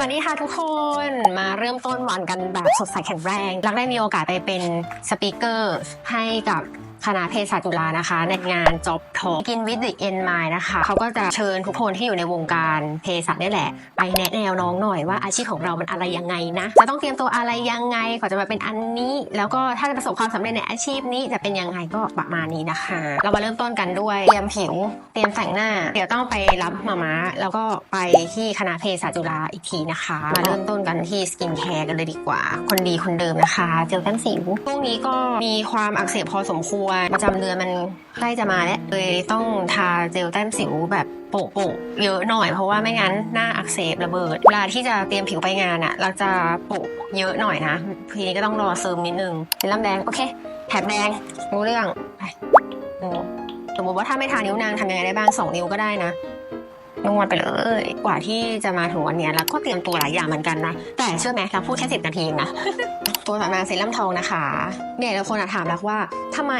สวัสดีค่ะทุกคนมาเริ่มต้นวันกันแบบสดใสแข็งแรง รักได้มีโอกาสไปเป็นสปีกเกอร์ให้กับ คณะเภสัชจุฬานะคะ ในงาน Job Talk กินวิด the End Mind นะคะเขาก็จะเชิญทุกคนที่อยู่ในวงการเภสัชนี่แหละ ไปแนะแนวน้องหน่อยว่าอาชีพของเรามันอะไรยังไงนะจะต้องเตรียมตัวอะไรยังไงก่อนจะมาเป็นอันนี้ แล้วก็ถ้าจะประสบความสำเร็จในอาชีพนี้จะเป็นยังไงก็ประมาณนี้นะคะ เรามาเริ่มต้นกันด้วยเตรียมผิวเตรียมแต่งหน้า เดี๋ยวต้องไปรับมาม้าแล้วก็ไปที่คณะเภสัชจุฬาอีกทีนะคะมาเริ่มต้นกันที่สกินแคร์กันเลยดีกว่า คนดีคนเดิมนะคะ เจลแต้มสิวช่วงนี้ก็มีความอักเสบพอสมควรประจำเดือนมันใกล้จะมาแล้วเลยต้องทาเจลแต้มสิวแบบโปะๆเยอะหน่อยเพราะว่าไม่งั้นหน้าอักเสบระเบิด เวลาที่จะเตรียมผิวไปงานอะเราจะโปะเยอะหน่อยนะทีนี้ก็ต้องรอซึมนิดนึงเป็นลำแดงโอเคแถบแดงรู้เรื่องไปอืมสมมติว่าถ้าไม่ทานิ้วนางทำยังไงได้บ้างสองนิ้วก็ได้นะนวดไปเลย กว่าที่จะมาถึงวันนี้แล้วก็เตรียมตัวหลายอย่างเหมือนกันนะ แต่เชื่อไหมเราพูดแค่สิบนาทีนะ ตัวต่อมาเซรั่มทองนะคะเนี่ยหลายคนอะถามรักว่าทำไม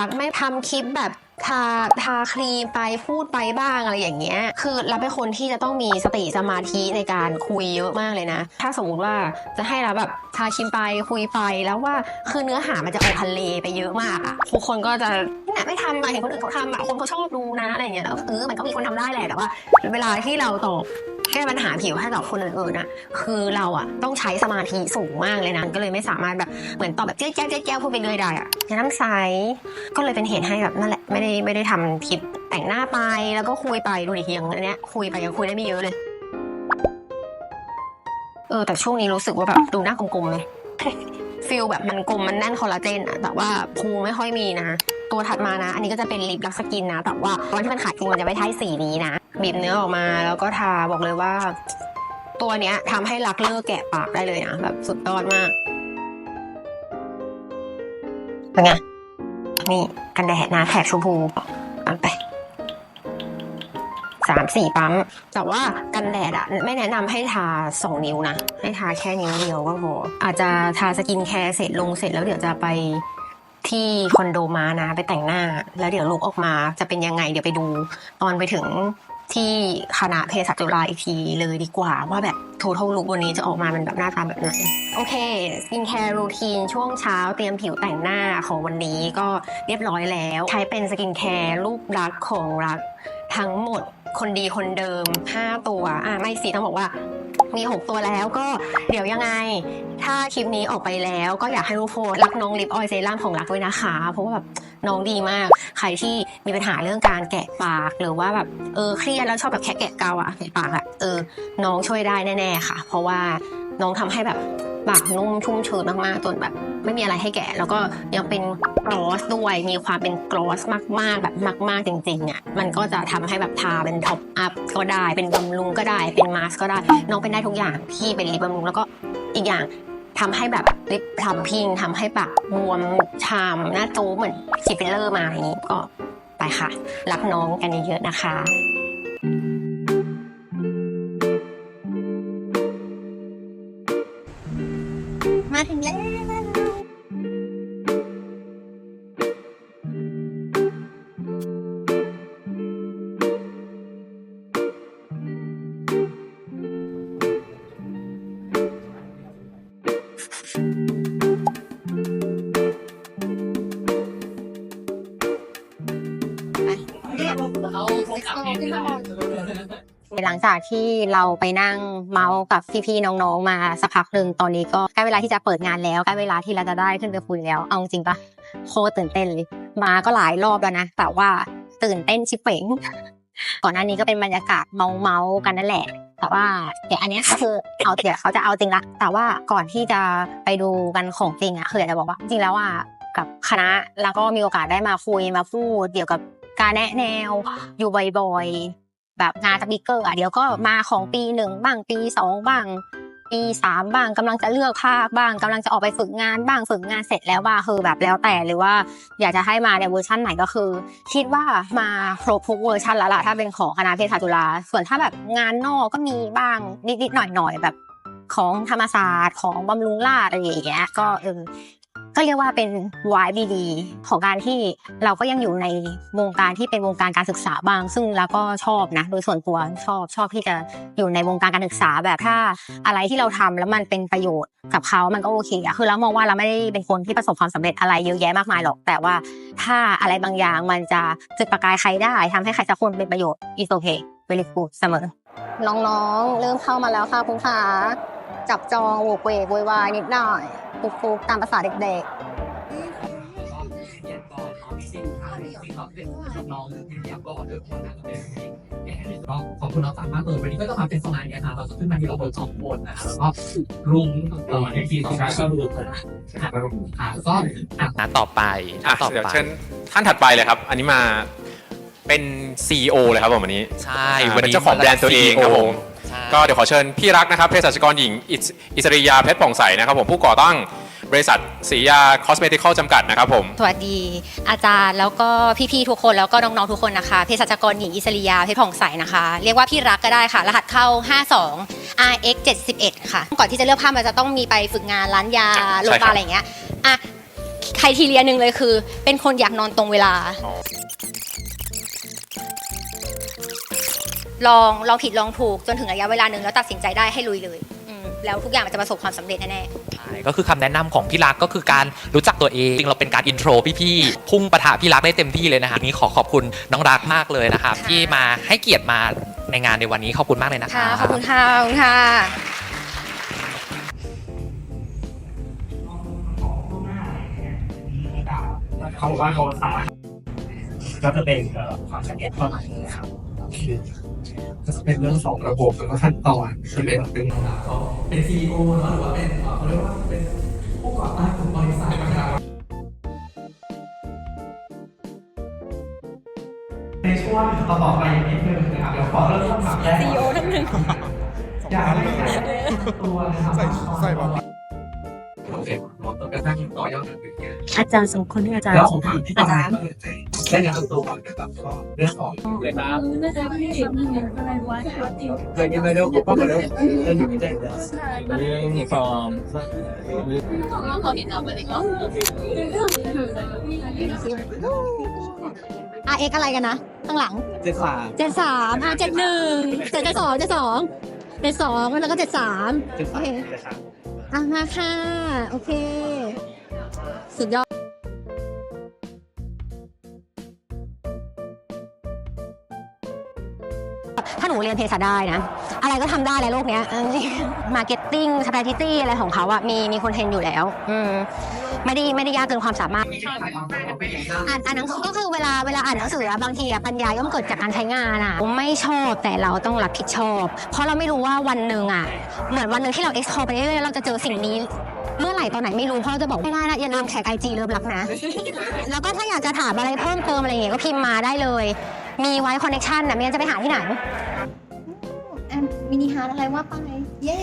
รักไม่ทำคลิปแบบทาทาครีมไปพูดไปบ้างอะไรอย่างเงี้ย คือรับเป็นคนที่จะต้องมีสติสมาธิในการคุยเยอะมากเลยนะ ถ้าสมมุติว่าจะให้รับแบบทาครีมไปคุยไปแล้วว่าคือเนื้อหามันจะออกทะเลไปเยอะมากอะทุกคนก็จะเนี่ยไม่ทำอะเห็นคนอื่นเขาทำอะคนเขาชอบดูนะอะไรอย่างเงี้ยแล้วเออมันก็มีคนทำได้แหละแต่ว่า เวลาที่เราตอบแก้ปัญหาผิวให้กับคนอื่นๆน่ะคือเราอะต้องใช้สมาธิสูงมากเลยนะก็เลยไม่สามารถแบบเหมือนตอบแบบเจ๊ยบเจ๊ยบเจ๊ยบเจ๊ยบพูดไปเรื่อยได้อะแนะน้ำใสก็เลยเป็นเหตุให้แบบนั่นแหละไม่ได้ไม่ได้ทำคลิปแต่งหน้าไปแล้วก็คุยไปดูดิอย่างเนี้ยคุยไปยังคุยได้ไม่เยอะเลย เออแต่ช่วงนี้รู้สึกว่าแบบดูหน้ากลมๆเลย ฟิลแบบมันกลมมันแน่นคอลลาเจนอะแต่ว่าพุงไม่ค่อยมีนะ ตัวถัดมานะ อันนี้ก็จะเป็นลิปลักสกินนะ แต่ว่าวันที่มันขายจริงมันจะไม่ใช่สีนี้นะบีบเนื้อออกมาแล้วก็ทาบอกเลยว่า ตัวเนี้ยทำให้รักเลิกแกะปากได้เลยนะแบบสุดยอดมากเป็นไงนี่กันแดดนะแถบชมพู สามสี่ปั๊ม แต่ว่ากันแดดอะไม่แนะนำให้ทาสองนิ้วนะ ให้ทาแค่นิ้วเดียวก็พอ อาจจะทาสกินแคร์เสร็จลงเสร็จแล้วเดี๋ยวจะไปที่คอนโดมานะ ไปแต่งหน้า แล้วเดี๋ยวลุกออกมาจะเป็นยังไง เดี๋ยวไปดู ตอนไปถึงที่คณะเภสัชจุฬาอีกทีเลยดีกว่า ว่าแบบ total look วันนี้จะออกมาเป็นแบบหน้าตาแบบไหนโอเคสกินแคร์รูทีนช่วงเช้าเตรียมผิวแต่งหน้าของวันนี้ก็เรียบร้อยแล้ว ใช้เป็นสกินแคร์รูปรักของรัก ทั้งหมดคนดีคนเดิม 5 ตัวอะไม่สิต้องบอกว่ามี 6 ตัวแล้วก็เดี๋ยวยังไง ถ้าคลิปนี้ออกไปแล้วก็อยากให้ทุกคนรักน้องลิปออยเซรั่มของรักด้วยนะคะ เพราะว่าแบบน้องดีมาก ใครที่มีปัญหาเรื่องการแกะปากหรือว่าแบบเออเครียดแล้วชอบแบบแค่แกะเกาอะแกะปากอะเออน้องช่วยได้แน่ๆค่ะ เพราะว่าน้องทำให้แบบ ปากนุ่มชุ่มชื้นมากๆจนแบบ ไม่มีอะไรให้แกะ แล้วก็ยังเป็นกลอสด้วยมีความเป็นกลอสมากๆ แบบมาก ๆจริงๆอะมันก็จะทำให้แบบทาเป็นท็อปอัพก็ได้เป็นบำรุงก็ได้เป็นมาสก์ก็ได้ น้องเป็นได้ทุกอย่างที่เป็นลิปบำรุงแล้วก็อีกอย่างทำให้แบบลิปพลัมพิงทำให้ปากบวมชามหน้าโตเหมือนฉีดฟิลเลอร์มาอย่างนี้ก็ไปค่ะ รักน้องกันเยอะๆนะคะ มาถึงแล้ว จากที่เราไปนั่งเมาส์กับพี่ๆน้องๆมาสักพักหนึ่งตอนนี้ก็ใกล้เวลาที่จะเปิดงานแล้วใกล้เวลาที่เราจะได้ขึ้นไปคุยแล้ว เอาจริงปะโคตรตื่นเต้นเลยมาก็หลายรอบแล้วนะแต่ว่าตื่นเต้นชิบเป๋งก่อนหน้านี้ก็เป็นบรรยากาศเมาเมากันนั่นแหละ แต่ว่าเดี๋ยวอันนี้คือเอาเดี๋ยวเขาจะเอาจริงละแต่ว่าก่อนที่จะไปดูกันของจริงอะคืออยากจะบอกว่า จริงแล้วอะกับคณะแล้วก็มีโอกาสได้มาคุยมาพูดเกี่ยวกับการแนะแนวอยู่บ่อยๆ แบบงานสปิเกอร์อะเดี๋ยวก็มาของปีหนึ่งบ้างปีสองบ้าง ปีสามบ้างกำลังจะเลือกภาคบ้างกำลังจะออกไปฝึกงานบ้างฝึกงานเสร็จแล้วบ้าคือแบบแล้วแต่หรือว่าอยากจะให้มาในเวอร์ชันไหนก็คือ คิดว่ามาครบทุกเวอร์ชันแล้วล่ะถ้าเป็นของคณะเภสัชจุฬาส่วนถ้าแบบงานนอกก็มีบ้างนิดๆหน่อยๆแบบของธรรมศาสตร์ของบำรุงราษอะไรอย่างเงี้ยก็เออ ก็เรียกว่าเป็นวายดีๆของการที่เราก็ยังอยู่ในวงการที่เป็นวงการการศึกษาบ้าง ซึ่งเราก็ชอบนะโดยส่วนตัวชอบชอบที่จะอยู่ในวงการการศึกษาแบบถ้าอะไรที่เราทำแล้วมันเป็นประโยชน์กับเขามันก็โอเคอะคือเรามองว่าเราไม่ได้เป็นคนที่ประสบความสำเร็จอะไรเยอะแยะมากมายหรอก แต่ว่าถ้าอะไรบางอย่างมันจะจุดประกายใครได้ทำให้ใครสักคนเป็นประโยชน์ is okay very good เสมอ น้องๆ เริ่มเข้ามาแล้วค่ะคุณขา จับจองโวกเวกโวยวายนิดหน่อยฟุกๆตามภาษาเด็กก็ขอบคุณน้องสามมากเลยวันนี้ก็จะมาเป็นสไลด์เนี่ยนะเราจะขึ้นมาที่เราเปิดสองบนนะแล้วก็รุ้งต่อในทีสองการก็รุ้งนะครับอ่าแล้วก็อะนะต่อไปอะต่อเดี๋ยวไปเชิญท่านถัดไปเลยครับ อันนี้มาเป็น CEO เลยครับผมวันนี้ ใช่อ่าวันเป็นนี้เจ้าของแบรนด์ตัวเองครับผม ใช่ ก็เดี๋ยวขอเชิญพี่รักนะครับเภสัชกรหญิงอิสอิสริยาเพชรผ่องใสนะครับผมผู้ก่อตั้งบริษัทศรียาคอสเมติคอลจำกัดนะครับผม สวัสดีอาจารย์แล้วก็พี่ๆทุกคนแล้วก็น้องๆทุกคนนะคะเภสัชกรหญิงอิสริยาเพชรผ่องใสนะคะ เรียกว่าพี่รักก็ได้ค่ะ รหัสเข้า 52 RX 71ค่ะ ก่อนที่จะเลือกภาพมันจะต้องมีไปฝึกงานร้านยาใช่โรงพยาบาลอะไรอย่างเงี้ยอะใครทีเรียหนึ่งเลยคือ เป็นคนอยากนอนตรงเวลา อ๋อ ลองลองผิดลองถูกจนถึงระยะเวลาหนึ่งแล้วตัดสินใจได้ให้ลุยเลยอืมแล้วทุกอย่างมันจะประสบความสำเร็จแน่ๆใช่ก็คือคำแนะนำของพี่รักก็คือการรู้จักตัวเอง จริงเราเป็นการอินโทรพี่ๆพุ่งปะทะพี่รักได้เต็มที่เลยนะคะวันนี้ขอขอบคุณน้องรักมากเลยนะครับค่ะที่มาให้เกียรติมาในงานในวันนี้ขอบคุณมากเลยนะคะค่ะขอบคุณค่ะ ขอบคุณค่ะ เขาบอกว่าเขาสามารถก็จะเป็นเอ่อความขัดแย้งข้อไหนครับคือ ก็จะเป็นเรื่องของระบบแล้วก็ขั้นตอนที่เป็นเป็นเขาเป็นซีอีโอเนาะหรือว่าเป็นเขาเรียกว่าเป็นผู้ก่อตั้งของบริษัทนะครับในช่วงต่อไปนิดนึงนะครับเดี๋ยวขอเริ่มคำถามแรกซีอีโอท่านหนึ่งอยากให้ตัวนะครับใส่ใส่แบบอเคเราต้องกระทั่งต่อยอดถึงอาจารย์สองคนที่อาจารย์แล้วผมถามที่ต่อ ไปได้งานตัวก่อนนะครับก็เรื่องของเลยครับเคยกินอะไรเร็วก็มาเร็วจะอยู่ที่ไหนเรื่องฟอร์ม RX อะไรกันนะ ข้างหลังเจ็ดสามเจ็ดสามอะเจ็ดหนึ่งเจ็ดเจ็ดสองเจ็ดสองเจ็ดสองแล้วก็เจ็ดสามเจ็ดโอสามเคเจ็ดสาม อะมาค่ะ โอเค สุดยอด ถ้าหนูเรียนเภสัชได้นะ อะไรก็ทำได้ในโลกเนี้ยมาร์เก็ตติ้งสต r a t e g y อะไรของเขาอะมีมีคนเทรนอยู่แล้ว อืมไม่ได้ไม่ได้ยากเกินความสามารถ อ่านอ่านหนังสือก็คือเวลาเวลาอ่านหนังสืออะบางทีอะปัญญาย่อมเกิดจากการใช้งานอะไม่ชอบแต่เราต้องรับผิดชอบ เพราะเราไม่รู้ว่าวันหนึ่งอะเหมือนวันหนึ่งที่เรา explore ไปเรื่อยๆเราจะเจอสิ่งนี้ เมื่อไหร่ตอนไหนไม่รู้เพราะเราจะบอกไม่ได้นะอย่าลืมแท็กไอจีเริ่มรักนะ แล้วก็ถ้าอยากจะถามอะไรเพิ่มเติมอะไรอย่างเงี้ยก็พิมพ์มาได้เลย มีไว้คอนเนคชันนะไม่งั้นจะไปหาที่ไหน มินิฮาร์ดอะไรว่าไปเย้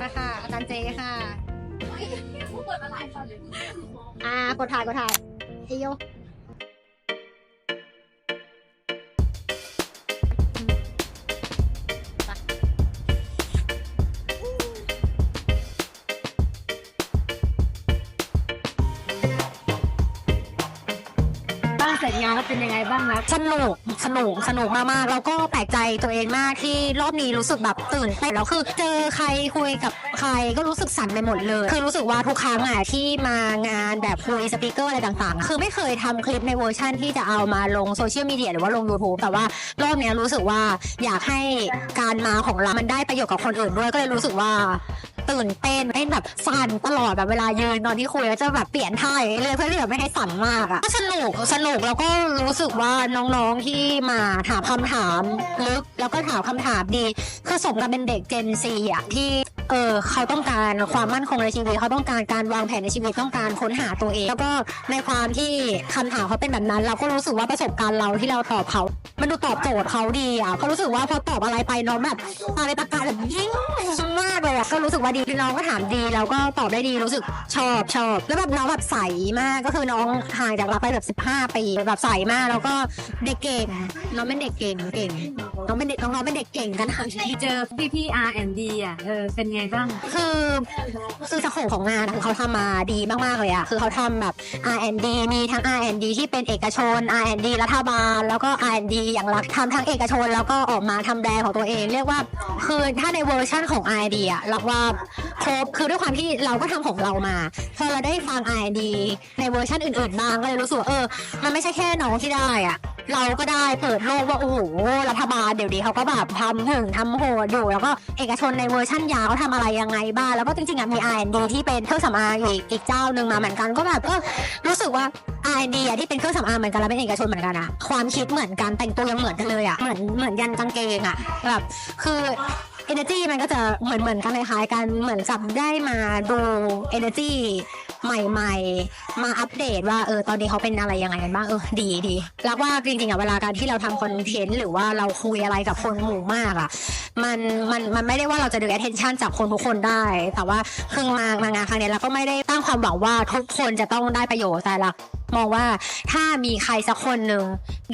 มาค่ะอาจารย์เจค่ะอ่ากดถ่ายกดถ่ายเอโย เป็นยังไงบ้างครับสนุกสนุกสนุกมากๆแล้วก็แปลกใจตัวเองมากที่รอบนี้รู้สึกแบบตื่นเต้นแล้วคือเจอใครคุยกับใครก็รู้สึกสั่นไปหมดเลย คือรู้สึกว่าทุกครั้งอะที่มางานแบบคุยสปีกเกอร์อะไรต่างๆ คือไม่เคยทำคลิปในเวอร์ชันที่จะเอามาลงโซเชียลมีเดียหรือว่าลง YouTube แต่ว่ารอบนี้รู้สึกว่าอยากให้การมาของเรา มันได้ประโยชน์กับคนอื่นด้วยก็เลยรู้สึกว่า ตื่นเต้นเต้นแบบสั่นตลอดแบบเวลายืนตอนที่คุยแล้วจะแบบเปลี่ยนท่าอย่างเลยเพื่อที่แบบไม่ให้สั่นมากอะก็สนุกสนุกแล้วก็รู้สึกว่าน้องๆที่มาถามคำถามลึกแล้วก็ถามคำถามดีคือสมกับเป็นเด็กเจนซีอะที่เออเขาต้องการความมั่นคงในชีวิตเขาต้องการการวางแผนในชีวิตต้องการค้นหาตัวเอง แล้วก็ในความที่คำถามเขาเป็นแบบนั้น เราก็รู้สึกว่าประสบการณ์เราที่เราตอบเขา มันดูตอบโจทย์เขาดีอะเขารู้สึกว่าพอตอบอะไรไปน้องแบบตาในประกายแบบยิ่งมากเลยอะก็รู้สึกว่าดีน้องก็ถามดีแล้วก็ตอบได้ดีรู้สึกชอบชอบแล้วแบบน้องแบบใสมากก็คือน้องห่างจากเราไปแบบ 15ปีแบบใสมากแล้วก็เด็กเก่งน้องเป็นเด็กเก่งเก่งน้องเป็นเด็กน้องๆเป็นเด็กเก่งกันค่ะเจอพี่พี่ R&D อะเออเป็นไงไงบ้าง คือคือสโคปของงานอะคือเขาทำมาดีมากๆเลยอะคือเขาทำแบบ R&D มีทั้ง R&D ที่เป็นเอกชน R&D รัฐบาล แล้วก็ R&D อย่างรัฐทำทั้งเอกชน แล้วก็ออกมาทำแบรนด์ของตัวเอง เรียกว่าคือถ้าในเวอร์ชั่นของ R&D อะเราว่าครบคือด้วยความที่เราก็ทำของเรามาพอเราได้ฟัง R&D ในเวอร์ชันอื่นๆบ้างก็เลยรู้สึกว่าเออ มันไม่ใช่แค่น้องที่ได้อะเราก็ได้เปิดโลกว่าโอ้โหรัฐบาลเดี๋ยวนี้เขาก็แบบทำถึงทำโหดอยู่ แล้วก็เอกชนในเวอร์ชั่นยาเขาทำอะไรยังไงบ้างแล้วก็จริงๆอะมี R&D ที่เป็นเครื่องสำอางอีกอีกเจ้าหนึ่งมาเหมือนกันก็แบบเออรู้สึกว่า R&D อะที่เป็นเครื่องสำอางเหมือนกันแล้วเป็นเอกชนเหมือนกันอะความคิดเหมือนกันแต่งตัวยังเหมือนกันเลยอะเหมือนเหมือนยันกางเกงอะแบบคือ energy มันก็จะเหมือนเหมือนกันคล้ายๆกันเหมือนกับได้มาดู energy ใหม่ๆ มาอัปเดตว่าเออตอนนี้เขาเป็นอะไรยังไงกันบ้างเออดีดีแล้วว่าจริงๆอะเวลาการที่เราทำคอนเทนต์หรือว่าเราคุยอะไรกับคนหมู่มากอะมันมันมันไม่ได้ว่าเราจะดึง attention จากคนทุกคนได้ แต่ว่าคือมามางานครั้งนี้เราก็ไม่ได้ตั้งความหวังว่าทุกคนจะต้องได้ประโยชน์แต่ละมองว่าถ้ามีใครสักคนหนึ่ง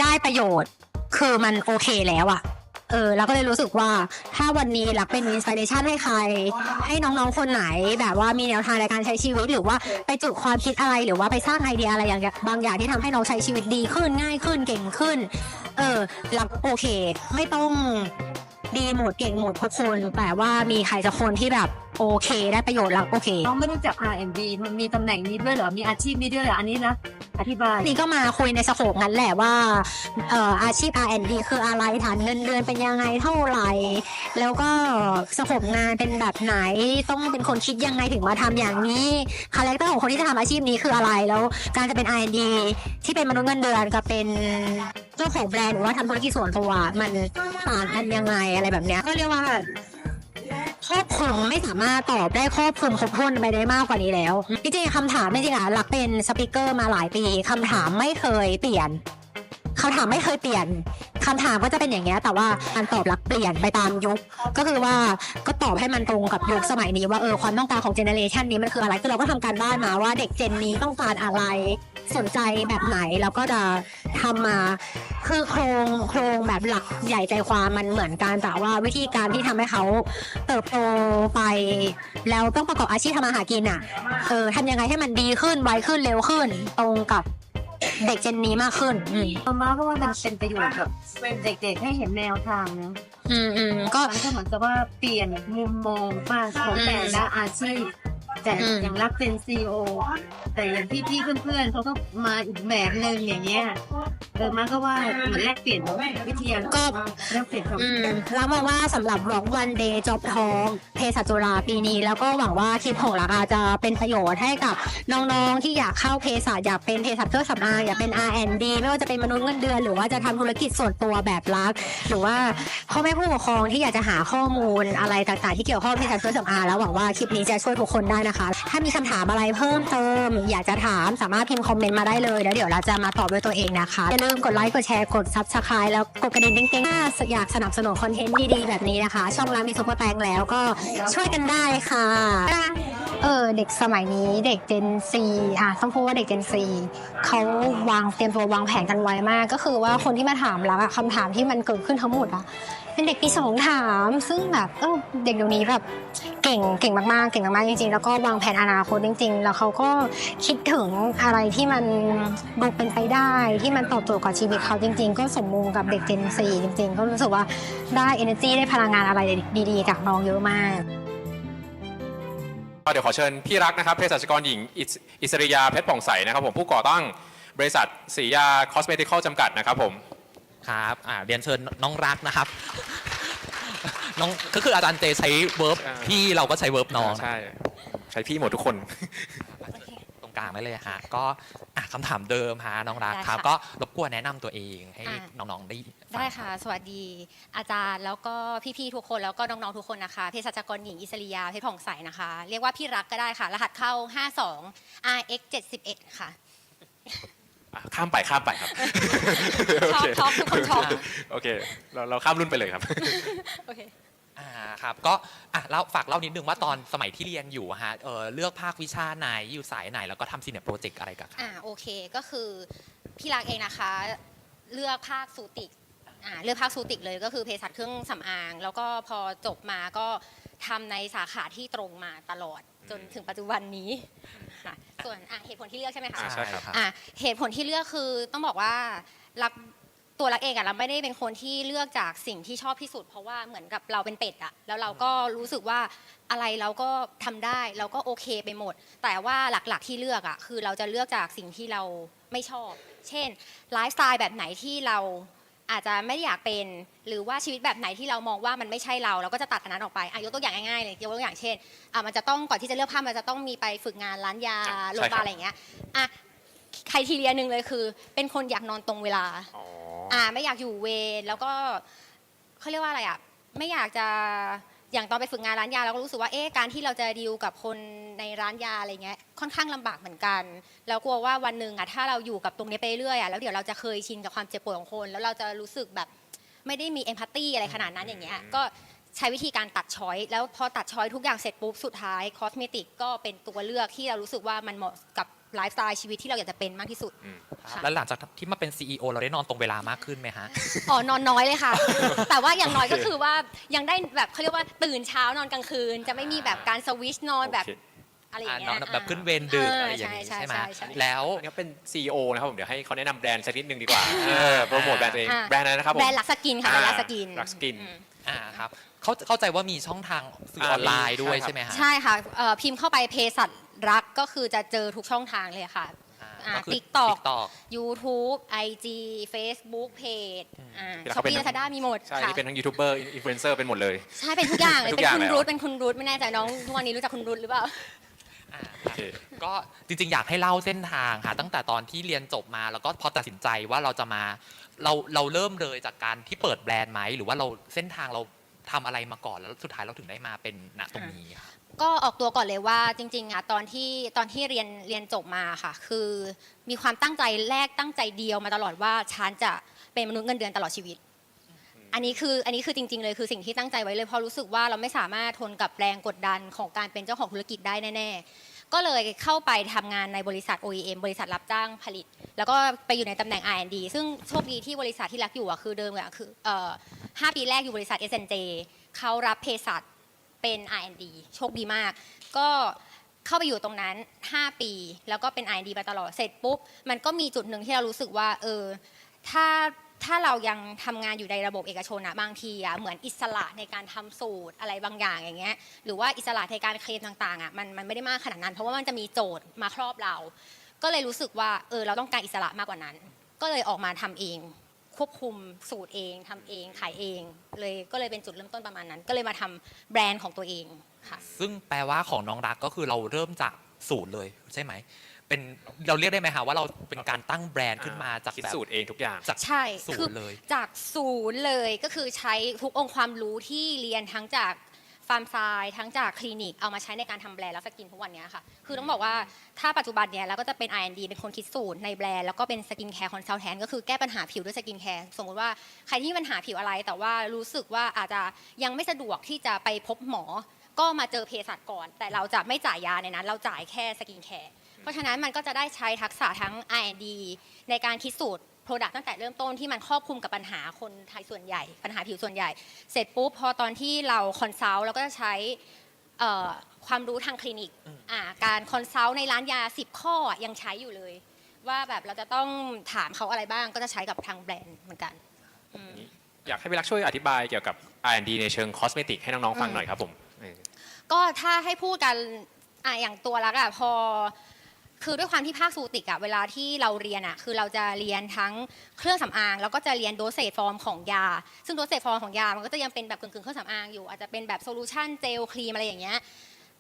ได้ประโยชน์ คือมันโอเคแล้วอะ เออเราก็เลยรู้สึกว่าถ้าวันนี้หลักเป็นอินสปิเรชันให้ใคร ให้น้องๆคนไหนแบบว่ามีแนวทางในการใช้ชีวิต หรือว่าไปจุความคิดอะไรหรือว่าไปสร้างไอเดียอะไรอย่างเงี้ยบางอย่างที่ทำให้น้องใช้ชีวิตดีขึ้นง่ายขึ้นเก่งขึ้น เออหลักโอเค ไม่ต้องดีหมดเก่งหมดทุกคนแต่ว่ามีใครสักคนที่แบบ โอเค ได้ประโยชน์หลักโอเค น้องไม่รู้จัก R&D มันมีตำแหน่งนี้ด้วยเหรอ มีอาชีพนี้ด้วยเหรอ อันนี้นะ อธิบาย นี่ก็มาคุยในสโคปนั้นแหละว่าเอ่ออาชีพ R&D คืออะไรฐานเงินเดือนเป็นยังไงเท่าไหร่ แล้วก็สโคปงานเป็นแบบไหน ต้องเป็นคนคิดยังไงถึงมาทำอย่างนี้คาแรคเตอร์ของคนที่จะทำอาชีพนี้คืออะไร แล้วการจะเป็น R&D ที่เป็นมนุษย์เงินเดือนกับเป็นเจ้าของแบรนด์หรือว่าทำธุรกิจส่วนตัวมันต่างกันยังไงอะไรแบบเนี้ยก็เรียกว่า ครอบคลุมไม่สามารถตอบได้ครอบคลุมครบถ้วนไปได้มากกว่านี้แล้วจริงๆคำถามจริงๆอะหลักเป็นสปิเกอร์มาหลายปีคำถามไม่เคยเปลี่ยน คำถามไม่เคยเปลี่ยนคำถามก็จะเป็นอย่างเงี้ยแต่ว่าการตอบรับเปลี่ยนไปตามยุค ก็คือว่าก็ตอบให้มันตรงกับยุคสมัยนี้ว่าเออความต้องการของเจเนเรชันนี้มันคืออะไรคือเราก็ทำการบ้านมาว่าเด็กเจนนี้ต้องการอะไรสนใจแบบไหนเราก็จะทำมาคือโครงโครงแบบหลักใหญ่ใจความมันเหมือนกันแต่ว่าวิธีการที่ทำให้เขาเติบโตไป แล้วต้องประกอบอาชีพทำมาหากินอะเออทำยังไงให้มันดีขึ้นไวขึ้นเร็วขึ้นตรงกับ เด็กเจนนี้มากขึ้นอืมมาม่าก็ว่ามันเป็นประโยชน์กับเด็กๆให้เห็นแนวทางนะอืมอืมก็ มันก็เหมือนกับว่าเปลี่ยนมุมมองมากของแต่ละอาชีพ แต่อืมอย่างรักเป็นซีอแต่อย่างพี่ๆเพื่อนๆเขาก็มาอีกแบบหนึ่งอย่างเงี้ยเออมาก็ว่าเหมือนแลกเปลี่ยนวิทยาก็แลกเปลี่ยนความอืคิดมแล้วมองว่าสำหรับร็อกวันเดย์จบทองเภสัชจุฬาปีนี้ แล้วก็หวังว่าคลิปของเราอาจจะเป็นประโยชน์ให้กับน้องๆที่อยากเข้าเภสัชอยากเป็นเภสัชเครื่องสำอางอยากเป็น R&D ไม่ว่าจะเป็นมนุษย์เงินเดือน หรือว่าจะทำธุรกิจส่วนตัวแบบรัก หรือว่าพ่อแม่ผู้ปกครองที่อยากจะหาข้อมูลอะไรต่างๆ ที่เกี่ยวข้องกับเภสัชเครื่องสำอางแล้วหวังว่าคลิปนี้จะช่วยทุกคนได้นะคะ ถ้ามีคำถามอะไรเพิ่มเติม อยากจะถามสามารถพิมพ์คอมเมนต์มาได้เลยแล้วเดี๋ยวเราจะมาตอบด้วยตัวเองนะคะอย่าลืมกดไลค์กดแชร์กด subscribe แล้วกดกระดิ่งเด้งๆถ้าอยากสนับสนุนคอนเทนต์ดีๆแบบนี้นะคะ ช่องร้านมีซุปเปอร์แตงแล้วก็ช่วยกันได้ค่ะเออเด็กสมัยนี้เด็ก Gen Z อะต้องพูดว่าเด็ก Gen Z เขาวางเตรียมตัววางแผนกันไวมาก ก็คือว่าคนที่มาถามแล้วอะคำถามที่มันเกิดขึ้นทั้งหมดอะเป็นเด็กปีสองถาม ซึ่งแบบเออเด็กเดี๋ยวนี้แบบเก่งเก่งมากๆเก่งมากๆจริงๆ แล้วก็วางแผนอนาคตจริง ๆ แล้วเขาก็คิดถึงอะไรที่มันดูเป็นไปได้ที่มันตอบโจทย์กับชีวิตเขาจริง ๆ ก็สมมุมกับเด็ก Gen Z จริง ๆ ก็รู้สึกว่าได้ energy ได้พลังงานอะไรดีๆจากน้องเยอะมากก็เดี๋ยวขอเชิญพี่รักนะครับเภสัชกรหญิงอิสอิสริยาเพชรผ่องใสนะครับผมผู้ก่อตั้งบริษัทศรียาคอสเมติคอลจำกัดนะครับผมครับอ่าเรียนเชิญน้องรักนะครับ น้องก็คืออาจารย์เจใช้เวิร์บอ่า พี่เราก็ใช้เวิร์บน้อง ใช่ ใช้พี่หมดทุกคน ตรงกลางได้เลยฮะก็อะคำถามเดิมฮะน้องรักได้ครับค่ะก็รบกวนแนะนำตัวเองให้อะ น้องๆได้ฟัง ได้ค่ะ สวัสดีอาจารย์แล้วก็พี่ๆทุกคนแล้วก็น้องๆทุกคนนะคะเภสัชกรหญิงอิสริยาเพชรผ่องใสนะคะ เรียกว่าพี่รักก็ได้ค่ะ รหัสเข้า 52 RX 71ค่ะ อะข้ามไปข้ามไปครับ ช็อกช็อกทุกคนช็อก โอเค เราเราข้ามรุ่นไปเลยครับ โอเค อ่าครับก็อะเล่าฝากเล่านิดนึงว่าตอนสมัยที่เรียนอยู่อะฮะเออเลือกภาควิชาไหนอยู่สายไหนแล้วก็ทำซีเนียโปรเจกต์อะไรกับใคร อ่าโอเคก็คือพี่รักเองนะคะ เลือกภาคสูติกอ่าเลือกภาคสูติกเลยก็คือเภสัชเครื่องสำอาง แล้วก็พอจบมาก็ททำในสาขาที่ตรงมาตลอดจนถึงปัจจุบันนี้ค่ะส่วนอะเหตุผลที่เลือกใช่ไหมคะอ่าใช่ครับ อะเหตุผลที่เลือกคือต้องบอกว่ารัก ตัวรักเองอะเราไม่ได้เป็นคนที่เลือกจากสิ่งที่ชอบที่สุด เพราะว่าเหมือนกับเราเป็นเป็ดอะแล้วเราก็รู้สึกว่าอะไรเราก็ทำได้เราก็โอเคไปหมด แต่ว่าหลักๆที่เลือกอะคือเราจะเลือกจากสิ่งที่เราไม่ชอบ เช่นไลฟ์สไตล์แบบไหนที่เราอาจจะไม่อยากเป็น หรือว่าชีวิตแบบไหนที่เรามองว่ามันไม่ใช่เรา เราก็จะตัดอันนั้นออกไปอะยกตัวอย่างง่ายๆเลยยกตัวอย่างเช่นอะมันจะต้องก่อนที่จะเลือกภาพมันจะต้องมีไปฝึกงานร้านยาใช่โรงพยาบาลอะไรอย่างเงี้ยอะ ใครทีเรียหนึ่งเลยคือ เป็นคนอยากนอนตรงเวลา อ๋อ อ่าไม่อยากอยู่เวรแล้วก็เขาเรียกว่าอะไรอะไม่อยากจะอย่างตอนไปฝึกงานร้านยาเราก็รู้สึกว่าเอ๊ะการที่เราจะดีลกับคนในร้านยาอะไรเงี้ยค่อนข้างลำบากเหมือนกันแล้วกลัวว่าวันหนึ่งอะถ้าเราอยู่กับตรงนี้ไปเรื่อยอะแล้วเดี๋ยวเราจะเคยชินกับความเจ็บปวดของคน แล้วเราจะรู้สึกแบบไม่ได้มีเอมพัตตีอะไรขนาดนั้นอย่างเงี้ยก็ใช้วิธีการตัดช้อยแล้วพอตัดช้อยทุกอย่างเสร็จปุ๊บสุดท้ายคอสเมติกก็เป็นตัวเลือกที่เรารู้สึกว่ามันเหมาะกับ ไลฟ์สไตล์ชีวิตที่เราอยากจะเป็นมากที่สุดค่ะ แล้วหลังจากที่มาเป็น CEO เราได้นอนตรงเวลามากขึ้นไหมฮะ อ๋อนอนน้อยเลยค่ะ แต่ว่าอย่างน้อยก็คือว่ายังได้แบบเขาเรียกว่าตื่นเช้านอนกลางคืน จะไม่มีแบบการสวิชนอนแบบโอเคอะไรอย่างเงี้อ่ายนอนแบบขึ้นเวรดึกอะไรอย่างงี้ใช่ใช่ไหมใช่ใช่แล้ววันนี้เป็น CEO นะครับผมเดี๋ยวให้เขาแนะนำแบรนด์สักนิดนึงดีกว่าเออโปรโมทแบรนด์ตัวเอง อ่า แบรนด์อะไรนะครับผม แบรนด์ลักสกินค่ะแบรนด์ลักสกิน อ่า Lux Skin อืม อ่าครับเข้าเข้าใจว่ามีช่องทางสื่อออนไลน์ด้วยใช่ครับใช่ไหมฮะ ใช่ค่ะเอ่อพิมพ์เข้าไปเพสัตรักก็คือจะเจอทุกช่องทางเลยค่ะ อ่าก็คือ TikTok TikTok YouTube IG Facebook Page อ่าเดี๋ยวช้อเขาปเป็น ปี้ลาซาด้ามีหมดใช่ค่ะ นี่เป็นทั้งยูทูบเบอร์อินฟลูเอนเซอร์เป็นหมดเลย ใช่ เป็นทุกอย่างเลย ทุเป็กอย่างนคุณเลยเหรอรูทเป็นคุณรูทไม่แน่ใจน้องทุกวันนี้รู้จักคุณรูทหรือเปล่า อ่าโอเค ก็จริงๆ อยากให้เล่าเส้นทางค่ะตั้งแต่ตอนที่เรียนจบมาแล้วก็พอตัดสินใจว่าเราจะมา เราเราเริ่มเลยจากการที่เปิดแบรนด์ไหมหรือว่าเราเส้นทางเราทำอะไรมาก่อนแล้วสุดท้ายเราถึงได้มาเป็นณตรงนี้ค่ะก็ออกตัวก่อนเลยว่าจริงๆอะตอนที่ตอนที่เรียนเรียนจบมาค่ะ คือมีความตั้งใจแรกตั้งใจเดียวมาตลอดว่าฉันจะเป็นมนุษย์เงินเดือนตลอดชีวิต อันนี้คืออันนี้คือจริง ๆ เลยคือสิ่งที่ตั้งใจไว้เลยเพราะรู้สึกว่าเราไม่สามารถทนกับแรงกดดันของการเป็นเจ้าของธุรกิจได้แน่ ๆ ก็เลยเข้าไปทำงานในบริษัท OEM บริษัทรับจ้างผลิต แล้วก็ไปอยู่ในตำแหน่ง R&D ซึ่งโชคดีที่บริษัทที่รักอยู่อะคือเดิมอะคือเอ่อห้าปีแรกอยู่บริษัท S&J เขารับเภสัชเป็น R&D โชคดีมาก ก็เข้าไปอยู่ตรงนั้น 5 ปี แล้วก็เป็น R&D มาตลอดเสร็จปุ๊บ มันก็มีจุดหนึ่งที่เรารู้สึกว่าเออถ้า ถ้าเรายังทำงานอยู่ในระบบเอกชนอะบางทีอะเหมือนอิสระในการทำสูตรอะไรบางอย่างอย่างเงี้ยหรือว่าอิสระในการเคลมต่างๆอะมันมันไม่ได้มากขนาดนั้น เพราะว่ามันจะมีโจทย์มาครอบเรา ก็เลยรู้สึกว่าเออเราต้องการอิสระมากกว่านั้น ก็เลยออกมาทำเอง ควบคุมสูตรเองทำเองขายเอง เลยก็เลยเป็นจุดเริ่มต้นประมาณนั้น ก็เลยมาทำแบรนด์ของตัวเองค่ะซึ่งแปลว่าของน้องรักก็คือเราเริ่มจากศูนย์เลยใช่ไหม เป็นเราเรียกได้ไหมคะว่าเราเป็นการตั้งแบรนด์ขึ้นมาจากคิดแบบสูตรเองทุกอย่าง จากใช่ศูคืนย์เลย จากศูนย์เลยก็คือใช้ทุกองค์ความรู้ที่เรียนทั้งจากฟาร์มไซด์ทั้งจากคลินิกเอามาใช้ในการทำแบรนด์แล้วสกินทุกวันเนี้ยค่ะ คือต้องบอกว่าถ้าปัจจุบันเนี้ยเราก็จะเป็น R&D เป็นคนคิดสูตรในแบรนด์ แล้วก็เป็นสกินแคร์คอนซัลแทนก็คือแก้ปัญหาผิวด้วยสกินแคร์สมมติว่าใครที่มีปัญหาผิวอะไร แต่ว่ารู้สึกว่าอาจจะยังไม่สะดวกที่จะไปพบหมอ ก็มาเจอเภสัชก่อน แต่เราจะไม่จ่ายยาในนั้น เราจ่ายแค่สกินแคร์ เพราะฉะนั้นมันก็จะได้ใช้ทักษะทั้ง R&D ในการคิดสูตร Product ตั้งแต่เริ่มต้นที่มันครอบคลุมกับปัญหาคนไทยส่วนใหญ่ ปัญหาผิวส่วนใหญ่ เสร็จปุ๊บพอตอนที่เราคอนซัลท์เราก็จะใช้เอ่อความรู้ทางคลินิกอ่าการคอนซัลท์ในร้านยา 10 ข้ออะยังใช้อยู่เลย ว่าแบบเราจะต้องถามเขาอะไรบ้างก็จะใช้กับทางแบรนด์เหมือนกันอืมอยากให้พี่รักช่วยอธิบายเกี่ยวกับ R&D ในเชิงคอสเมติกให้น้องๆฟังอืมหน่อยครับผมเออก็ถ้าให้พูดกันอะอย่างตัวรักอะพอ คือด้วยความที่ภาคสูติกอะเวลาที่เราเรียนอะคือเราจะเรียนทั้งเครื่องสำอาง แล้วก็จะเรียนโดสเซจฟอร์มของยา ซึ่งโดสเซจฟอร์มของยา มันก็จะยังเป็นแบบกึ่งๆเครื่องสำอางอยู่ อาจจะเป็นแบบโซลูชันเจลครีมอะไรอย่างเงี้ย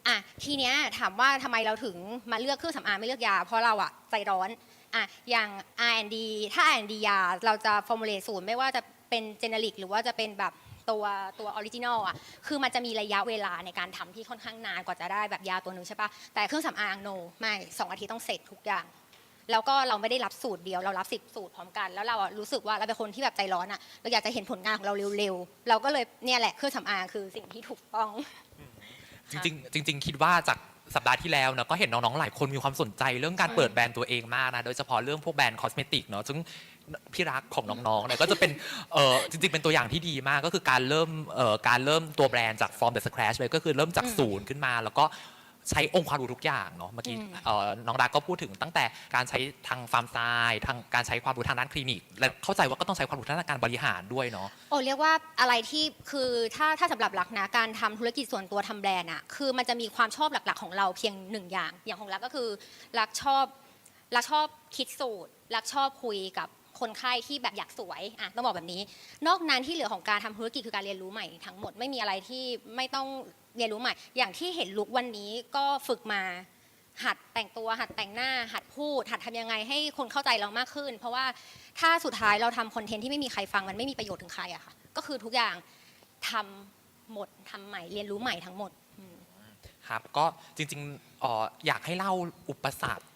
อะทีเนี้ยถามว่าทำไมเราถึงมาเลือกเครื่องสำอางไม่เลือกยา เพราะเราอะใจร้อนอะอย่าง R&D ถ้า R&D ยาเราจะฟอร์มูลเลตสูตรไม่ว่าจะเป็นเจเนริกหรือว่าจะเป็นแบบ ตัวตัวออริจินอลอะคือมันจะมีระยะเวลาในการทำที่ค่อนข้างนานกว่าจะได้แบบยาตัวหนึงใช่ปะแต่เครื่องสำอางโนไม่สองอาทิตย์ต้องเสร็จทุกอย่างแล้วก็เราไม่ได้รับสูตรเดียวเรารับสิบสูตรพร้อมกันแล้วเราอะรู้สึกว่าเราเป็นคนที่แบบใจร้อนอะเราอยากจะเห็นผลงานของเราเร็วๆเราก็เลยเนี่ยแหละเครื่องสำอางคือสิ่งที่ถูกต้อง จริงๆจริง ๆ คิดว่าจากสัปดาห์ที่แล้วนะก็เห็นน้องๆหลายคนมีความสนใจเรื่องการเปิดแบรนด์ตัวเองมากนะโดยเฉพาะเรื่องพวกแบรนด์คอสเมติกเนาะซึ่ง พี่รักของน้องๆเนี่ยก็จะเป็นเออจริงๆ เป็นตัวอย่างที่ดีมากก็คือการเริ่มเอ่อการเริ่มตัวแบรนด์จาก from the scratch เลยก็คือเริ่มจากอืมศูนย์ขึ้นมา แล้วก็ใช้องค์ความรู้ทุกอย่างเนาะเมื่อกี้อืมเอ่อน้องรักก็พูดถึงตั้งแต่การใช้ทางฟาร์มไซด์ทางการใช้ความรู้ทางด้านคลินิก และเข้าใจว่าก็ต้องใช้ความรู้ทางด้านการบริหารด้วยเนาะ โอ้เรียกว่าอะไรที่คือถ้าถ้าสำหรับรักนะการทำธุรกิจส่วนตัวทำแบรนด์อะคือมันจะมีความชอบหลักๆ ของเราเพียงหนึ่งอย่าง อย่างของรักก็คือรักชอบรักชอบคิดสูตรรักชอบคุยกับ คนไข้ที่แบบอยากสวยอะต้องบอกแบบนี้ นอกนั้นที่เหลือของการทำธุรกิจคือการเรียนรู้ใหม่ทั้งหมดไม่มีอะไรที่ไม่ต้องเรียนรู้ใหม่ อย่างที่เห็นลุกวันนี้ก็ฝึกมาหัดแต่งตัวหัดแต่งหน้า หัดพูด หัดทำยังไงให้คนเข้าใจเรามากขึ้น เพราะว่าถ้าสุดท้ายเราทำคอนเทนต์ที่ไม่มีใครฟังมันไม่มีประโยชน์ถึงใครอะค่ะก็คือทุกอย่างทำหมดทำใหม่เรียนรู้ใหม่ทั้งหมดครับก็จริงๆอออยากให้เล่าอุปสรรค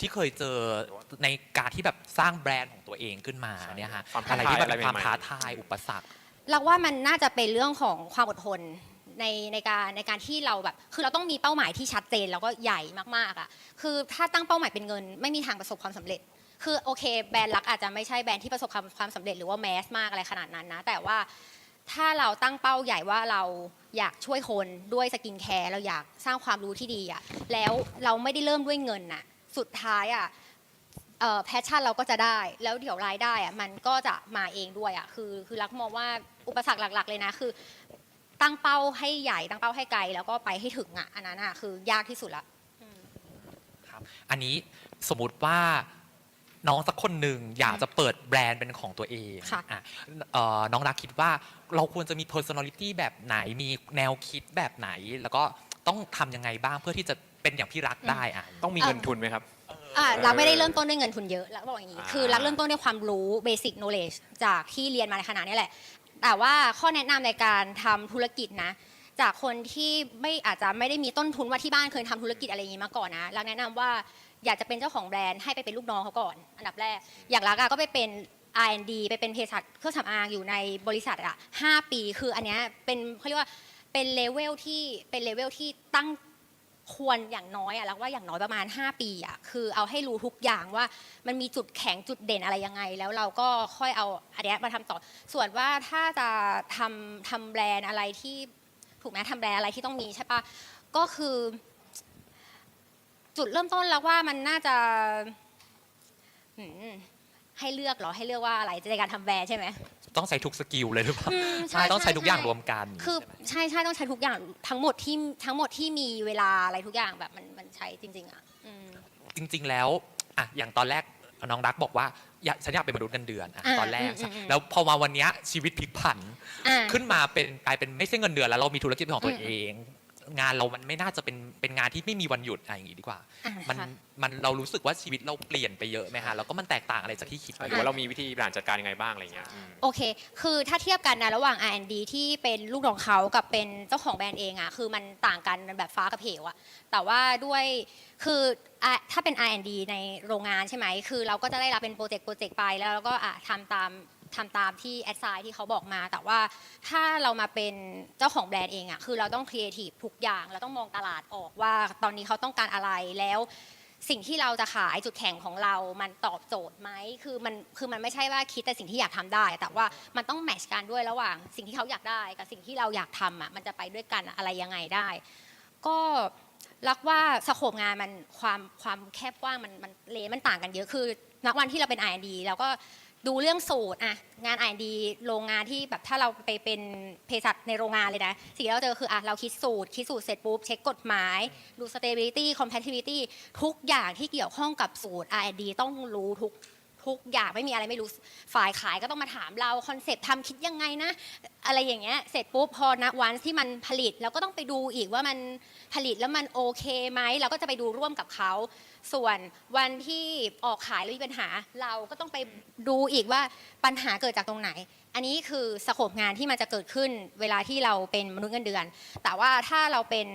ที่เคยเจอในการที่แบบสร้างแบรนด์ของตัวเองขึ้นมาเนี่ยฮะความท้าอะไรทายที่แบบอะไรเป็นความใหม่ๆ ท้าทายอุปสรรค เราว่ามันน่าจะเป็นเรื่องของความอดทนในในการในการที่เราแบบ คือเราต้องมีเป้าหมายที่ชัดเจนแล้วก็ใหญ่มากๆอะคือถ้าตั้งเป้าหมายเป็นเงิน ไม่มีทางประสบความสำเร็จ คือโอเค แบรนด์ลักอาจจะไม่ใช่แบรนด์ที่ประสบความความสำเร็จหรือว่าแมสมากอะไรขนาดนั้นนะ แต่ว่าถ้าเราตั้งเป้าใหญ่ว่าเราอยากช่วยคนด้วยสกินแคร์เราอยากสร้างความรู้ที่ดีอะแล้วเราไม่ได้เริ่มด้วยเงินน่ะ สุดท้ายอะแพชชั่นเราก็จะได้ แล้วเดี๋ยวรายได้อะมันก็จะมาเองด้วยอะคือคือรักมองว่าอุปสรรคหลัก ๆ เลยนะคือ ตั้งเป้าให้ใหญ่ตั้งเป้าให้ไกลแล้วก็ไปให้ถึงอะอันนั้นอะคือยากที่สุดละครับอันนี้สมมุติว่าน้องสักคนหนึ่งอยากจะเปิดแบรนด์เป็นของตัวเองค่ะอะเอ่อน้องรักคิดว่าเราควรจะมี personality แบบไหน มีแนวคิดแบบไหน แล้วก็ต้องทำยังไงบ้างเพื่อที่จะ เป็นอย่างพี่รักได้อะ ต้องมีเงินทุนไหมครับ อะรักไม่ได้เริ่มต้นด้วยเงินทุนเยอะรักบอกอย่างนี้ อ่า คือรักเริ่มต้นด้วยความรู้ basic knowledge จากที่เรียนมาในขณะนี้แหละ แต่ว่าข้อแนะนำในการทำธุรกิจนะ จากคนที่ไม่อาจจะไม่ได้มีต้นทุนว่าที่บ้านเคยทำธุรกิจอะไรอย่างนี้มาก่อนนะรักแนะนำว่าอยากจะเป็นเจ้าของแบรนด์ให้ไปเป็นลูกน้องเขาก่อน อันดับแรก อย่างรักอะก็ไปเป็น R&D ไปเป็นเภสัชเครื่องสำอางอยู่ในบริษัทอะห้าปี คืออันเนี้ยเป็นเขาเรียกว่าเป็นเลเวลที่เป็นเลเวลที่ตั้ง ควรอย่างน้อยอะแล้วว่าอย่างน้อยประมาณ 5 ปีอะคือเอาให้รู้ทุกอย่างว่ามันมีจุดแข็งจุดเด่นอะไรยังไง แล้วเราก็ค่อยเอาอันเนี้ยมาทำต่อ ส่วนว่าถ้าจะทำทำแบรนด์อะไรที่ถูกไหมทำแบรนด์อะไรที่ต้องมีใช่ปะก็คือ จุดเริ่มต้นแล้วว่ามันน่าจะ ให้เลือกเหรอให้เลือกว่าอะไรในการทำแบรนด์ใช่ไหม ต้องใช้ทุกสกิลเลยหรือเปล่าอืมใช่ต้องใช้ทุกอย่างรวมกันคือใช่ไหมใช่ใช่ต้องใช้ทุกอย่างทั้งหมดที่ทั้งหมดที่มีเวลาอะไรทุกอย่างแบบมันมันใช้จริง ๆ อะอืม จริง ๆ แล้วอะอย่างตอนแรกน้องรักบอกว่าอยากฉันอยากเป็นมนุษย์เงินเดือนอะอ่าตอนแรก อืมอืมแล้วพอมาวันเนี้ยชีวิตพลิกผัน อ่า ขึ้นมาเป็นกลายเป็นไม่ใช่เงินเดือนแล้วเรามีธุรกิจเป็นของตัวอืม เอง งานเรามันไม่น่าจะเป็นเป็นงานที่ไม่มีวันหยุดอะไรอย่างงี้ดีกว่า อ่ามันค่ะ มันเรารู้สึกว่าชีวิตเราเปลี่ยนไปเยอะไหมฮะแล้วก็มันแตกต่างอะไรจากที่คิดหไว้รือว่าเรามีวิธีบริหารจัดการยังไงบ้างอะไรเงี้ยอืม โอเค คือถ้าเทียบกันนะระหว่าง R&D ที่เป็นลูกน้องเขากับเป็นเจ้าของแบรนด์เองอะคือมันต่างกันแบบฟ้ากับเหวอะแต่ว่าด้วยคืออะถ้าเป็น R&D ในโรงงานใช่ไหม คือเราก็จะได้รับเป็นโปรเจกต์โปรเจกต์ไปแล้วเราก็อะทำตาม ทำตามที่แอดไซน์ที่เขาบอกมา แต่ว่าถ้าเรามาเป็นเจ้าของแบรนด์เองอะคือเราต้องครีเอทีฟทุกอย่าง เราต้องมองตลาดออกว่าตอนนี้เขาต้องการอะไรแล้วสิ่งที่เราจะขายจุดแข็งของเรา มันตอบโจทย์ไหม คือมัน คือมันไม่ใช่ว่าคิดแต่สิ่งที่อยากทำได้ แต่ว่ามันต้องแมชกันด้วยระหว่าง สิ่งที่เขาอยากได้กับสิ่งที่เราอยากทำอะ มันจะไปด้วยกันอะไรยังไงได้ ก็รักว่าสโคปงานมันความความแคบกว้างมันมันเลนมันต่างกันเยอะ คือนักวันที่เราเป็น R&D เราก็ ดูเรื่องสูตรอะงานไอดีโรงงานที่แบบถ้าเราไปเป็นเภสัชในโรงงานเลยนะ สิ่งที่เราเจอคืออะเราคิดสูตร คิดสูตรเสร็จปุ๊บ เช็คกฎหมาย ดู stability compatibility ทุกอย่างที่เกี่ยวข้องกับสูตร R&D ต้องรู้ทุก ทุกอย่างไม่มีอะไรไม่รู้ฝ่ายขายก็ต้องมาถามเราคอนเซปต์ทำคิดยังไงนะ อะไรอย่างเงี้ยเสร็จปุ๊บพอนะวันที่มันผลิตเราก็ต้องไปดูอีกว่ามันผลิตแล้วมันโอเคไหมเราก็จะไปดูร่วมกับเขา ส่วนวันที่ออกขายแล้วมีปัญหา เราก็ต้องไปดูอีกว่าปัญหาเกิดจากตรงไหน อันนี้คือสโคปงานที่มันจะเกิดขึ้นเวลาที่เราเป็นมนุษย์เงินเดือน แต่ว่าถ้าเราเป็น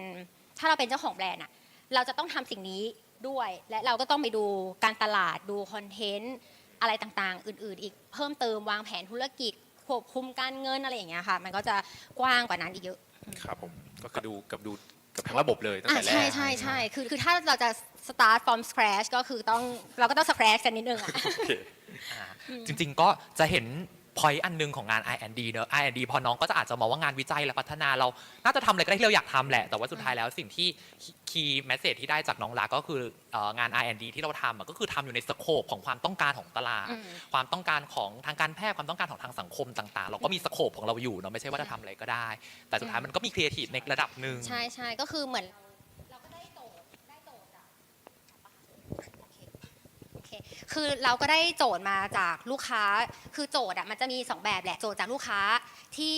ถ้าเราเป็นเจ้าของแบรนด์อะเราจะต้องทำสิ่งนี้ด้วยและเราก็ต้องไปดูการตลาดดูคอนเทนต์ อะไรต่างๆ อื่นๆ อีกเพิ่มเติมวางแผนธุรกิจควบคุมการเงินอะไรอย่างเงี้ยค่ะ มันก็จะกว้างกว่านั้นอีกเยอะครับผมก็คือดูกับดูเกับทั้งระบบเลยตั้งอ่าแต่แรก ใช่ใช่ใช่คือคือถ้าเราจะ start from scratch ก็คือต้องเราก็ต้อง scratch กันนิดนึงอะโอเคอ่าจริงๆก็จะเห็น point อันหนึงของงาน I&D เนอะ I&D พอน้องก็จะอาจจะมองว่างานวิจัยและพัฒนาเรา น่าจะทำอะไรก็ได้ที่เราอยากทำแหละ แต่ว่าสุดท้ายแล้วสิ่งที่ key message ที่ได้จากน้องรักก็คือเอ่องาน I&D ที่เราทำอะก็คือทำอยู่ในสโคปของความต้องการของตลาด อืม ความต้องการของทางการแพทย์ความต้องการของทางสังคมต่าง ๆ เราก็มีสโคปของเราอยู่เนาะไม่ใช่ว่าจะทำอะไรก็ได้ แต่สุดท้ายมันก็มีครีเอทีฟในระดับหนึ่ง ใช่ใช่ก็คือเหมือนเราก็ได้โจทย์ได้โจทย์จากโอเคโอเคคือเราก็ได้โจทย์มาจากลูกค้า คือโจทย์อะมันจะมีสองแบบแหละ โจทย์จากลูกค้าที่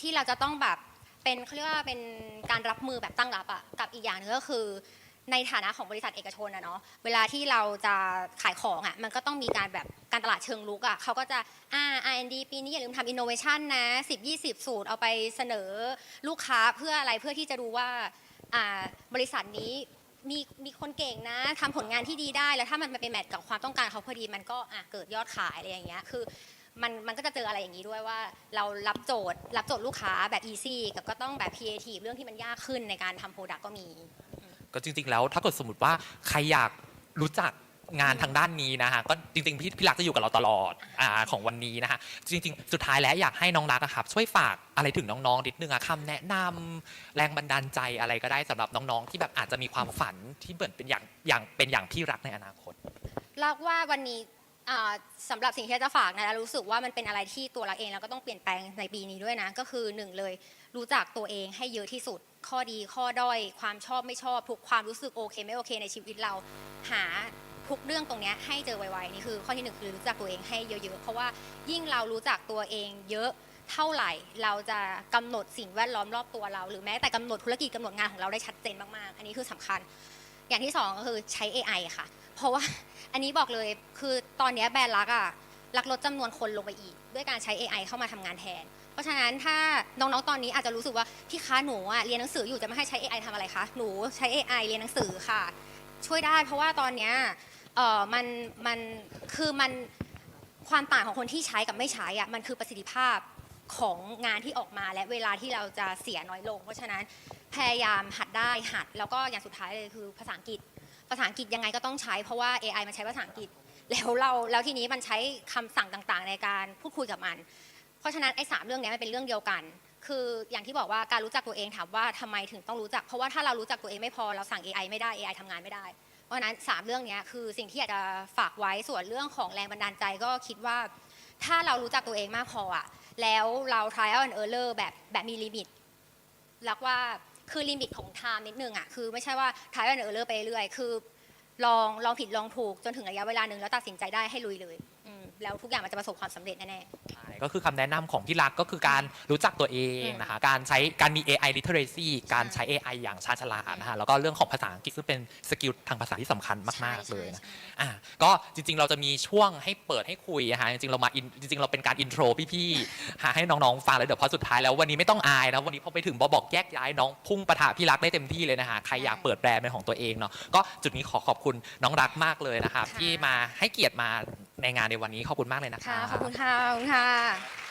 ที่เราจะต้องแบบเป็นเขาเรียกว่าเป็นการรับมือแบบตั้งรับอะ กับอีกอย่างหนึงก็คือ ในฐานะของบริษัทเอกชนอะเนาะ เวลาที่เราจะขายของอะมันก็ต้องมีการแบบการตลาดเชิงลุกอะเขาก็จะอ่า R&D ปีนี้อย่าลืมทำ innovation นะ 10 20 สูตรเอาไปเสนอลูกค้าเพื่ออะไรเพื่อที่จะดูว่าอ่าบริษัทนี้ มีมีคนเก่งนะทำผลงานที่ดีได้แล้วถ้ามันไปแมทกับความต้องการเขาพอดีมันก็อะเกิดยอดขายอะไรอย่างเงี้ยคือมันมันก็จะเจออะไรอย่างนี้ด้วยว่า เรารับโจทย์ รับโจทย์ลูกค้าแบบ easy กับก็ต้องแบบ creative เรื่องที่มันยากขึ้นในการทำโปรดักก็มี ก็จริงๆแล้วถ้าเกิดสมมติว่าใครอยากรู้จัก งานทางด้านนี้นะฮะก็จริงๆพี่พี่รักจะอยู่กับเราตลอดอาของวันนี้นะฮะจริง ๆ สุดท้ายแล้วอยากให้น้องรักอะครับช่วยฝากอะไรถึงน้องๆนิดนึงอะคำแนะนำแรงบันดาลใจอะไรก็ได้สำหรับน้องๆ ที่แบบอาจจะมีความฝันที่เหมือนเป็นอย่างอย่างเป็นอย่างพี่รักในอนาคต รักว่าวันนี้อ่าสำหรับสิ่งที่จะฝากนะรู้สึกว่ามันเป็นอะไรที่ตัวเราเองเราก็ต้องเปลี่ยนแปลงในปีนี้ด้วยนะ ก็คือหนึ่งเลยรู้จักตัวเองให้เยอะที่สุด ข้อดีข้อด้อย ความชอบไม่ชอบ ทุกความรู้สึกโอเคไม่โอเคในชีวิตเรา หา ทุกเรื่องตรงนี้ให้เจอไวๆนี่คือข้อที่หนึ่งคือรู้จักตัวเองให้เยอะๆ เพราะว่ายิ่งเรารู้จักตัวเองเยอะเท่าไหร่เราจะกำหนดสิ่งแวดล้อมรอบตัวเรา หรือแม้แต่กำหนดธุรกิจกำหนดงานของเราได้ชัดเจนมากๆ อันนี้คือสำคัญ อย่างที่สองก็คือใช้ AI ค่ะ เพราะว่าอันนี้บอกเลยคือตอนนี้แบรนด์ลักอะลักลดจำนวนคนลงไปอีก ด้วยการใช้ AI เข้ามาทำงานแทน เพราะฉะนั้นถ้าน้องๆตอนนี้อาจจะรู้สึกว่าพี่คะหนูอะเรียนหนังสืออยู่จะไม่ให้ใช้ AI ทำอะไรคะหนูใช้ AI เรียนหนังสือค่ะ ช่วยได้เพราะว่าตอนเนี้ย เออมันมันคือมันความต่างของคนที่ใช้กับไม่ใช้อะมันคือประสิทธิภาพของงานที่ออกมาและเวลาที่เราจะเสียน้อยลง เพราะฉะนั้นพยายามหัดได้หัด แล้วก็อย่างสุดท้ายเลยคือภาษาอังกฤษ ภาษาอังกฤษยังไงก็ต้องใช้เพราะว่า AI มันใช้ภาษาอังกฤษ แล้วเราแล้วทีนี้มันใช้คำสั่งต่างๆ ในการพูดคุยกับมัน เพราะฉะนั้นไอ้สามเรื่องเนี้ยมันเป็นเรื่องเดียวกัน คืออย่างที่บอกว่าการรู้จักตัวเองถามว่าทำไมถึงต้องรู้จัก เพราะว่าถ้าเรารู้จักตัวเองไม่พอเราสั่ง AI ไม่ได้ AI ทำงานไม่ได้ ราะฉะนั้นสามเรื่องนี้คือสิ่งที่อยากจะฝากไว้ส่วนเรื่องของแรงบันดาลใจก็คิดว่า ถ้าเรารู้จักตัวเองมากพออะแล้วเรา trial and error แบบแบบมีลิมิตรักว่าคือลิมิตของ time นิดนึงอะคือไม่ใช่ว่า trial and error ไปเรื่อยคือลองลองผิดลองถูกจนถึงระยะเวลาหนึ่งแล้วตัดสินใจได้ให้ลุยเลยแล้วทุกอย่างมันจะประสบความสำเร็จแน่ๆ ก็คือคำแนะนำของพี่รักก็คือการรู้จักตัวเองนะคะการใช้การมี AI literacy การใช้ AI อย่างชาญฉลาดนะคะแล้วก็เรื่องของภาษาอังกฤษซึ่งเป็นสกิลทางภาษาที่สำคัญมาก ๆ เลยนะใช่ใช่อะก็จริง ๆ เราจะมีช่วงให้เปิดให้คุยนะคะจริงๆเรามา in จริงๆเราเป็นการอินโทรพี่ๆหาให้น้องๆฟังแล้วเดี๋ยวพอสุดท้ายแล้ววันนี้ไม่ต้องอายนะวันนี้พอไปถึงบอบอกแยกย้ายน้องพุ่งปะทะพี่รักได้เต็มที่เลยนะคะใครอยากเปิดแบรนด์เป็นของตัวเองเนาะก็จุดนี้ขอขอบคุณน้องรักมากเลยนะคะที่มาให้เกียรติมาในงานในวันนี้ขอบคุณมากเลยนะคะค่ะขอบคุณค่ะขอบคุณค่ะ lá.